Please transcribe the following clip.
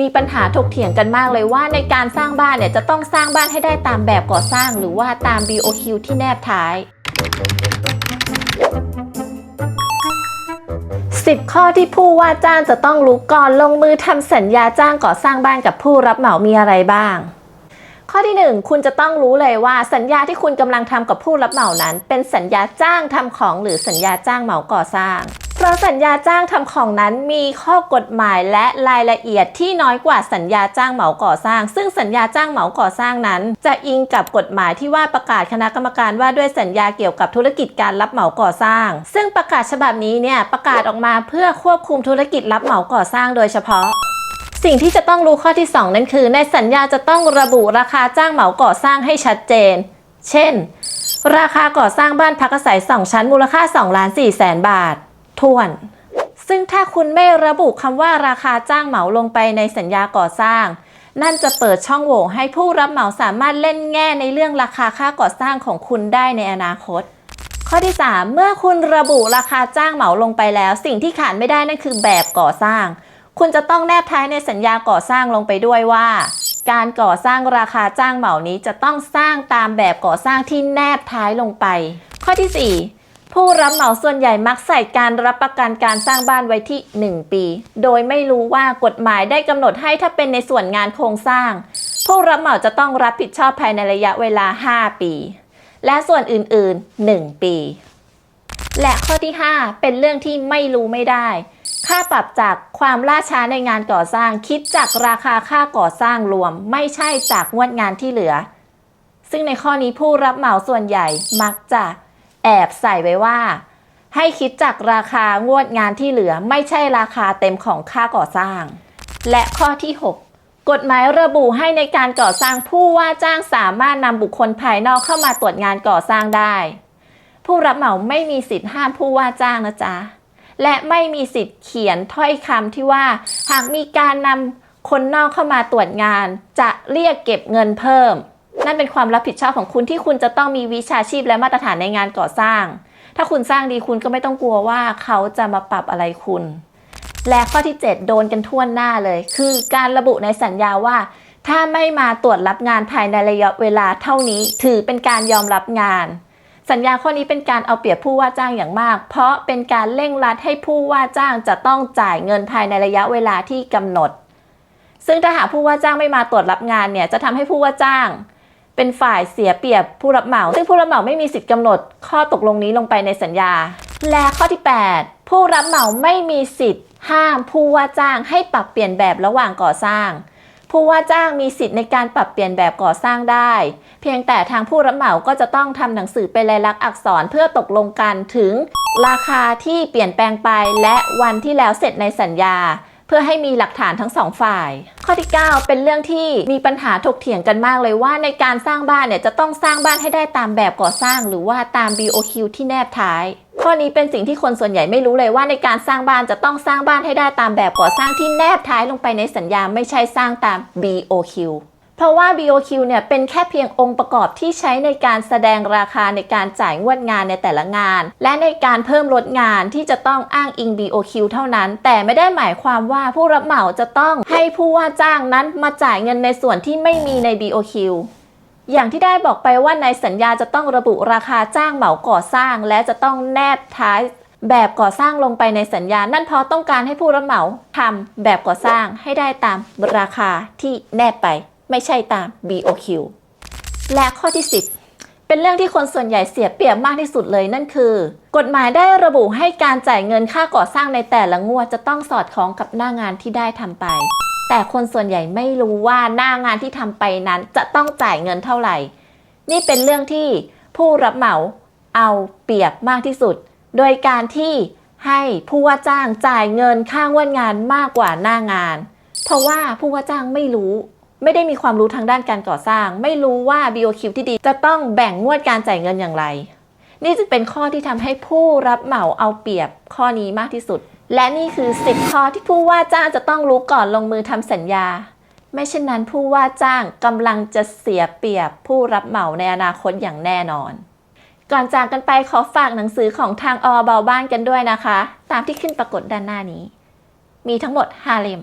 มีปัญหาถกเถียงกันมากเลยว่าในการสร้างบ้านเนี่ยจะต้องสร้างบ้านให้ได้ตามแบบก่อสร้าง หรือว่าตาม BOQ ที่แนบท้าย 10 ข้อที่ผู้ว่าจ้างจะต้องรู้ก่อนลงมือทำสัญญาจ้างก่อสร้างบ้านกับผู้รับเหมามีอะไรบ้าง ข้อที่ 1 คุณจะต้องรู้เลยว่าสัญญาที่คุณกำลังทำกับผู้รับเหมานั้น เป็นสัญญาจ้างทำของหรือสัญญาจ้างเหมาก่อสร้าง ราะสัญญาจ้างทำของนั้นมีข้อกฎหมายและรายละเอียดที่น้อยกว่าสัญญาจ้างเหมาก่อสร้าง ซึ่งสัญญาจ้างเหมาก่อสร้างนั้น จะอิงกับกฎหมายที่ว่าประกาศคณะกรรมการว่าด้วยสัญญาเกี่ยวกับธุรกิจการรับเหมาก่อสร้าง ซึ่งประกาศฉบับนี้เนี่ยประกาศออกมาเพื่อควบคุมธุรกิจรับเหมาก่อสร้างโดยเฉพาะสิ่งที่จะต้องรู้ข้อที่ 2 นั่นคือ ในสัญญาจะต้องระบุราคาจ้างเหมาก่อสร้างให้ชัดเจน เช่น ราคาก่อสร้างบ้านพักอาศัย 2 ชั้นมูลค่า 2 ล้าน4แสนบาท ทวน ซึ่งถ้าคุณไม่ระบุคำว่าราคาจ้างเหมาลงไปในสัญญาก่อสร้าง นั่นจะเปิดช่องโหว่ให้ผู้รับเหมาสามารถเล่นแง่ในเรื่องราคาค่าก่อสร้างของคุณได้ในอนาคตข้อที่ 3 เมื่อคุณระบุราคาจ้างเหมาลงไปแล้ว สิ่งที่ขาดไม่ได้นั่นคือแบบก่อสร้าง คุณจะต้องแนบท้ายในสัญญาก่อสร้างลงไปด้วยว่า การก่อสร้างราคาจ้างเหมานี้จะต้องสร้างตามแบบก่อสร้างที่แนบท้ายลงไป ข้อที่ 4 ผู้รับเหมาส่วนใหญ่มักใส่การรับประกันการสร้างบ้านไว้ที่ 1 ปี โดยไม่รู้ว่ากฎหมายได้กำหนดให้ถ้าเป็นในส่วนงานโครงสร้าง ผู้รับเหมาจะต้องรับผิดชอบภายในระยะเวลา 5 ปี และส่วนอื่นๆ 1 ปี และข้อที่ 5 เป็นเรื่องที่ไม่รู้ไม่ได้ ค่าปรับจากความล่าช้าในงานก่อสร้าง คิดจากราคาค่าก่อสร้างรวม ไม่ใช่จากงวดงานที่เหลือ ซึ่งในข้อนี้ผู้รับเหมาส่วนใหญ่มักจะ แอบใส่ไว้ว่า ให้คิดจากราคางวดงานที่เหลือไม่ใช่ราคาเต็มของค่าก่อสร้าง และข้อที่ 6กฎหมายระบุให้ในการก่อสร้างผู้ว่าจ้างสามารถนำบุคคลภายนอกเข้ามาตรวจงานก่อสร้างได้ ผู้รับเหมาไม่มีสิทธิ์ห้ามผู้ว่าจ้างนะจ๊ะ และไม่มีสิทธิ์เขียนถ้อยคำที่ว่า หากมีการนำคนนอกเข้ามาตรวจงาน จะเรียกเก็บเงินเพิ่ม นั่นเป็นความรับผิดชอบของคุณที่คุณจะต้องมีวิชาชีพและมาตรฐานในงานก่อสร้าง ถ้าคุณสร้างดีคุณก็ไม่ต้องกลัวว่าเขาจะมาปรับอะไรคุณ และข้อที่ 7 โดนกันทั่วหน้าเลย คือการระบุในสัญญาว่า ถ้าไม่มาตรวจรับงานภายในระยะเวลาเท่านี้ ถือเป็นการยอมรับงาน สัญญาข้อนี้เป็นการเอาเปรียบผู้ว่าจ้างอย่างมาก เพราะเป็นการเร่งรัดให้ผู้ว่าจ้างจะต้องจ่ายเงินภายในระยะเวลาที่กำหนด ซึ่งถ้าหากผู้ว่าจ้างไม่มาตรวจรับงานเนี่ยจะทำให้ผู้ว่าจ้าง เป็นฝ่ายเสียเปรียบผู้รับเหมา ซึ่งผู้รับเหมาไม่มีสิทธิ์กำหนดข้อตกลงนี้ลงไปในสัญญา และข้อที่ 8 ผู้รับเหมาไม่มีสิทธิ์ ห้ามผู้ว่าจ้างให้ปรับเปลี่ยนแบบระหว่างก่อสร้าง ผู้ว่าจ้างมีสิทธิ์ในการปรับเปลี่ยนแบบก่อสร้างได้ เพียงแต่ทางผู้รับเหมาก็จะต้องทำหนังสือเป็นลายลักษณ์อักษรเพื่อตกลงกันถึง ราคาที่เปลี่ยนแปลงไปและวันที่แล้วเสร็จในสัญญา เพื่อให้มีหลักฐานทั้งสองฝ่าย ข้อที่ 9 เป็นเรื่องที่มีปัญหาถกเถียงกันมากเลยว่าในการสร้างบ้านเนี่ยจะต้องสร้างบ้านให้ได้ตามแบบก่อสร้าง หรือว่าตาม BOQ ที่แนบท้าย ข้อนี้เป็นสิ่งที่คนส่วนใหญ่ไม่รู้เลยว่าในการสร้างบ้านจะต้องสร้างบ้านให้ได้ตามแบบก่อสร้างที่แนบท้ายลงไปในสัญญาไม่ใช่สร้างตาม BOQ เพราะว่า BOQ เนี่ยเป็นแค่เพียงองค์ประกอบที่ใช้ในการแสดงราคาในการจ่ายงวดงานในแต่ละงาน และในการเพิ่มลดงานที่จะต้องอ้างอิง BOQ เท่านั้น แต่ไม่ได้หมายความว่าผู้รับเหมาจะต้องให้ผู้ว่าจ้างนั้นมาจ่ายเงินในส่วนที่ไม่มีใน BOQ อย่างที่ได้บอกไปว่าในสัญญาจะต้องระบุราคาจ้างเหมาก่อสร้าง และจะต้องแนบท้ายแบบก่อสร้างลงไปในสัญญา นั่นเพราะต้องการให้ผู้รับเหมาทำแบบก่อสร้างให้ได้ตามราคาที่แนบไป ไม่ใช่ตาม BOQ และข้อที่ 10 เป็นเรื่องที่คนส่วนใหญ่เสียเปรียบมากที่สุดเลยนั่นคือ กฎหมายได้ระบุให้การจ่ายเงินค่าก่อสร้างในแต่ละงวดจะต้องสอดคล้องกับหน้างานที่ได้ทำไป แต่คนส่วนใหญ่ไม่รู้ว่าหน้างานที่ทำไปนั้นจะต้องจ่ายเงินเท่าไหร่ นี่เป็นเรื่องที่ผู้รับเหมาเอาเปรียบมากที่สุด โดยการที่ให้ผู้ว่าจ้างจ่ายเงินค่างวดงานมากกว่าหน้างาน เพราะว่าผู้ว่าจ้างไม่รู้ ไม่ได้มีความรู้ทางด้านการก่อสร้าง ไม่รู้ว่า BOQ ที่ดีจะต้องแบ่งงวดการจ่ายเงินอย่างไร นี่จะเป็นข้อที่ทำให้ผู้รับเหมาเอาเปรียบข้อนี้มากที่สุด และนี่คือ 10 ข้อที่ผู้ว่าจ้างจะต้องรู้ก่อนลงมือทำสัญญา ไม่เช่นนั้นผู้ว่าจ้างกำลังจะเสียเปรียบผู้รับเหมาในอนาคตอย่างแน่นอน ก่อนจากกันไปขอฝากหนังสือของทางอเบาบ้านกันด้วยนะคะ ตามที่ขึ้นปรากฏด้านหน้านี้ มีทั้งหมด5เล่ม